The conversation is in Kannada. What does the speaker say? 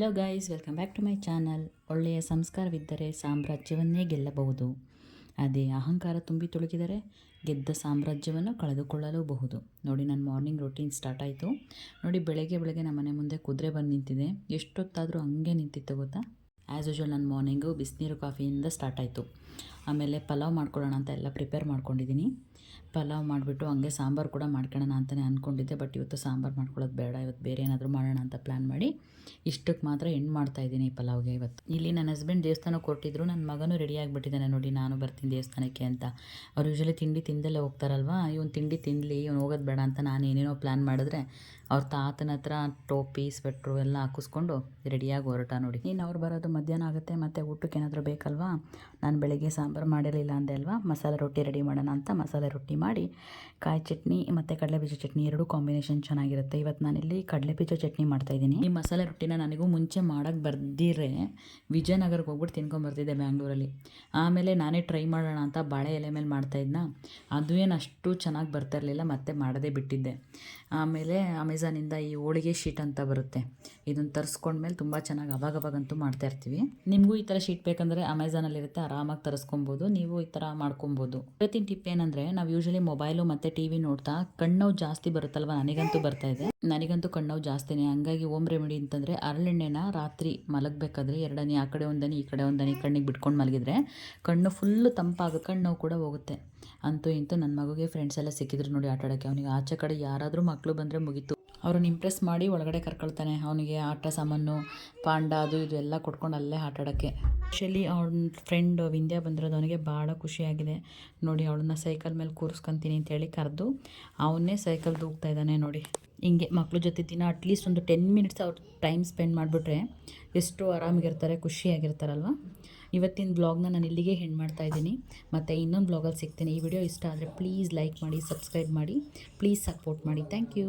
Hello guys welcome back to my channel ಒಳ್ಳೆಯ ಸಂಸ್ಕಾರವಿದ್ದರೆ ಸಾಮ್ರಾಜ್ಯವನ್ನೇ ಗೆಲ್ಲಬಹುದು. ಅದೇ ಅಹಂಕಾರ ತುಂಬಿ ತುಳುಕಿದರೆ ಗೆದ್ದ ಸಾಮ್ರಾಜ್ಯವನ್ನು ಕಳೆದುಕೊಳ್ಳಲೂಬಹುದು. ನೋಡಿ, ನನ್ನ ಮಾರ್ನಿಂಗ್ ರೊಟೀನ್ ಸ್ಟಾರ್ಟ್ ಆಯಿತು. ನೋಡಿ, ಬೆಳಗ್ಗೆ ಬೆಳಗ್ಗೆ ನಮ್ಮ ಮನೆ ಮುಂದೆ ಕುದುರೆ ಬಂದು ನಿಂತಿದೆ. ಎಷ್ಟೊತ್ತಾದರೂ ಹಂಗೆ ನಿಂತಿತ್ತು ಗೊತ್ತಾ? ಆ್ಯಸ್ ಯೂಶ್ವಲ್ ನನ್ನ ಮಾರ್ನಿಂಗು ಬಿಸಿನೀರು ಕಾಫಿಯಿಂದ ಸ್ಟಾರ್ಟ್ ಆಯಿತು. ಆಮೇಲೆ ಪಲಾವ್ ಮಾಡ್ಕೊಳ್ಳೋಣ ಅಂತ ಎಲ್ಲ ಪ್ರಿಪೇರ್ ಮಾಡ್ಕೊಂಡಿದ್ದೀನಿ. ಪಲಾವ್ ಮಾಡಿಬಿಟ್ಟು ಹಂಗೆ ಸಾಂಬಾರು ಕೂಡ ಮಾಡ್ಕೊಳ್ಳೋಣ ಅಂತಲೇ ಅಂದ್ಕೊಂಡಿದ್ದೆ ಬಟ್ ಇವತ್ತು ಸಾಂಬಾರು ಮಾಡ್ಕೊಳ್ಳೋದು ಬೇಡ, ಇವತ್ತು ಬೇರೆ ಏನಾದರೂ ಮಾಡೋಣ ಅಂತ ಪ್ಲ್ಯಾನ್ ಮಾಡಿ ಇಷ್ಟಕ್ಕೆ ಮಾತ್ರ ಎಂಡ್ ಮಾಡ್ತಾ ಇದ್ದೀನಿ ಈ ಪಲಾವ್ಗೆ ಇವತ್ತು. ಇಲ್ಲಿ ನನ್ನ ಹಸ್ಬೆಂಡ್ ದೇವಸ್ಥಾನಕ್ಕೆ ಕೊಟ್ಟಿದ್ರು ನನ್ನ ಮಗನೂ ರೆಡಿ ಆಗಿಬಿಟ್ಟಿದ್ದಾನೆ ನೋಡಿ, ನಾನು ಬರ್ತೀನಿ ದೇವಸ್ಥಾನಕ್ಕೆ ಅಂತ. ಅವ್ರು ಯೂಶ್ವಲಿ ತಿಂಡಿ ತಿಂದಲ್ಲೇ ಹೋಗ್ತಾರಲ್ವಾ, ಇವನು ತಿಂಡಿ ತಿನ್ನಲಿ ಇವನು ಹೋಗೋದು ಬೇಡ ಅಂತ ನಾನು ಏನೇನೋ ಪ್ಲ್ಯಾನ್ ಮಾಡಿದ್ರೆ ಅವ್ರ ತಾತನ ಹತ್ರ ಟೋಪಿ ಸ್ವೆಟ್ರು ಎಲ್ಲ ಹಾಕಿಸ್ಕೊಂಡು ರೆಡಿಯಾಗಿ ಹೊರಟ ನೋಡಿ. ಇನ್ನು ಅವ್ರು ಬರೋದು ಮಧ್ಯಾಹ್ನ ಆಗುತ್ತೆ, ಮತ್ತು ಊಟಕ್ಕೆ ಏನಾದರೂ ಬೇಕಲ್ವಾ? ನಾನು ಬೆಳಗ್ಗೆ ಸಾಂಬಾರು ಮಾಡಿರಲಿಲ್ಲ ಅಂದೆ ಅಲ್ವಾ? ಮಸಾಲೆ ರೊಟ್ಟಿ ರೆಡಿ ಮಾಡೋಣ ಅಂತ ಮಸಾಲೆ ರೊಟ್ಟಿ ಮಾಡಿ, ಕಾಯಿ ಚಟ್ನಿ ಮತ್ತು ಕಡಲೆಬೀಜ ಚಟ್ನಿ ಎರಡೂ ಕಾಂಬಿನೇಷನ್ ಚೆನ್ನಾಗಿರುತ್ತೆ. ಇವತ್ತು ನಾನಿಲ್ಲಿ ಕಡಲೆಬೀಜ ಚಟ್ನಿ ಮಾಡ್ತಾಯಿದ್ದೀನಿ ಈ ಮಸಾಲೆ ರೊಟ್ಟಿನ ನನಗೂ ಮುಂಚೆ ಮಾಡೋಕ್ಕೆ ಬರ್ದಿರೆ ವಿಜಯನಗರಕ್ಕೆ ಹೋಗ್ಬಿಟ್ಟು ತಿನ್ಕೊಂಬರ್ತಿದ್ದೆ ಬ್ಯಾಂಗ್ಳೂರಲ್ಲಿ. ಆಮೇಲೆ ನಾನೇ ಟ್ರೈ ಮಾಡೋಣ ಅಂತ ಬಾಳೆ ಎಲೆ ಮೇಲೆ ಮಾಡ್ತಾಯಿದ್ನ ಅದು ಏನು ಅಷ್ಟು ಚೆನ್ನಾಗಿ ಬರ್ತಾ ಇರಲಿಲ್ಲ, ಮತ್ತೆ ಮಾಡದೇ ಬಿಟ್ಟಿದ್ದೆ. ಆಮೇಲೆ ಅಮೆಝಾನಿಂದ ಈ ಹೋಳಿಗೆ ಶೀಟ್ ಅಂತ ಬರುತ್ತೆ. ಇದನ್ನು ತರಿಸ್ಕೊಂಡ್ಮೇಲೆ ತುಂಬ ಚೆನ್ನಾಗಿ ಅವಾಗವಾಗಂತೂ ಮಾಡ್ತಾ ಇರ್ತೀವಿ. ನಿಮಗೂ ಈ ಥರ ಶೀಟ್ ಬೇಕಂದರೆ ಅಮೆಝಾನಲ್ಲಿರುತ್ತೆ ಆರಾಮಾಗಿ ತರಿಸ್ಕೊಬೋದು. ನೀವು ಈ ಥರ ಮಾಡ್ಕೊಬೋದು. ಇವತ್ತಿನ ಟಿಪ್ ಏನಂದರೆ, ನಾವು ಯೂಶಲಿ ಮೊಬೈಲು ಮತ್ತು ಟಿ ವಿ ನೋಡ್ತಾ ಕಣ್ಣೋವು ಜಾಸ್ತಿ ಬರುತ್ತಲ್ವ? ನನಗಂತೂ ಬರ್ತಾ ಇದೆ. ನನಗಂತೂ ಕಣ್ಣೋವು ಜಾಸ್ತಿನೇ. ಹಂಗಾಗಿ ಓಮ್ ರೆಮಿಡಿ ಅಂತಂದರೆ ಹರಳೆಣ್ಣೆನ ರಾತ್ರಿ ಮಲಗಬೇಕಾದ್ರೆ ಎರಡನೇ, ಆ ಕಡೆ ಒಂದನಿ, ಈ ಕಡೆ ಒಂದನಿ ಕಣ್ಣಿಗೆ ಬಿಟ್ಕೊಂಡು ಮಲಗಿದ್ರೆ ಕಣ್ಣು ಫುಲ್ಲು ತಂಪಾಗ ಕಣ್ಣು ಕೂಡ ಹೋಗುತ್ತೆ. ಅಂತೂ ಇಂತೂ ನನ್ನ ಮಗುಗೆ ಫ್ರೆಂಡ್ಸ್ ಎಲ್ಲ ಸಿಕ್ಕಿದ್ರು ನೋಡಿ ಆಟ ಆಡೋಕ್ಕೆ ಅವನಿಗೆ ಆಚೆ ಕಡೆ ಯಾರಾದರೂ ಮಕ್ಕಳು ಬಂದರೆ ಮುಗೀತು. ಅವ್ರನ್ನ ಇಂಪ್ರೆಸ್ ಮಾಡಿ ಒಳಗಡೆ ಕರ್ಕೊಳ್ತಾನೆ. ಅವನಿಗೆ ಆಟ, ಸಾಮಾನು, ಪಾಂಡ ಅದು ಇದು ಎಲ್ಲ ಕೊಟ್ಕೊಂಡು ಅಲ್ಲೇ ಆಟ ಆಡೋಕ್ಕೆ. ಆ್ಯಕ್ಚುಲಿ ಅವ್ನ ಫ್ರೆಂಡ್ ವಿಂದ್ಯಾ ಬಂದಿರೋದು ಅವನಿಗೆ ಭಾಳ ಖುಷಿಯಾಗಿದೆ. ನೋಡಿ ಅವಳನ್ನ ಸೈಕಲ್ ಮೇಲೆ ಕೂರಿಸ್ಕೊತೀನಿ ಅಂತೇಳಿ ಕರೆದು ಅವನ್ನೇ ಸೈಕಲ್ ದೂಗ್ತಾ ಇದ್ದಾನೆ ನೋಡಿ. ಹಿಂಗೆ ಮಕ್ಳ ಜೊತೆ ದಿನ ಅಟ್ಲೀಸ್ಟ್ ಒಂದು ಟೆನ್ ಮಿನಿಟ್ಸ್ ಅವ್ರು ಟೈಮ್ ಸ್ಪೆಂಡ್ ಮಾಡಿಬಿಟ್ರೆ ಎಷ್ಟು ಆರಾಮಾಗಿರ್ತಾರೆ, ಖುಷಿಯಾಗಿರ್ತಾರಲ್ವ? ಇವತ್ತಿನ ಬ್ಲಾಗ್ನ ನಾನು ಇಲ್ಲಿಗೆ ಹೆಣ್ಣು ಮಾಡ್ತಾ ಇದ್ದೀನಿ. ಮತ್ತು ಇನ್ನೊಂದು ಬ್ಲಾಗಲ್ಲಿ ಸಿಗ್ತೀನಿ. ಈ ವಿಡಿಯೋ ಇಷ್ಟ ಆದರೆ ಪ್ಲೀಸ್ ಲೈಕ್ ಮಾಡಿ ಸಬ್ಸ್ಕ್ರೈಬ್ ಮಾಡಿ. ಪ್ಲೀಸ್ ಸಪೋರ್ಟ್ ಮಾಡಿ. Thank you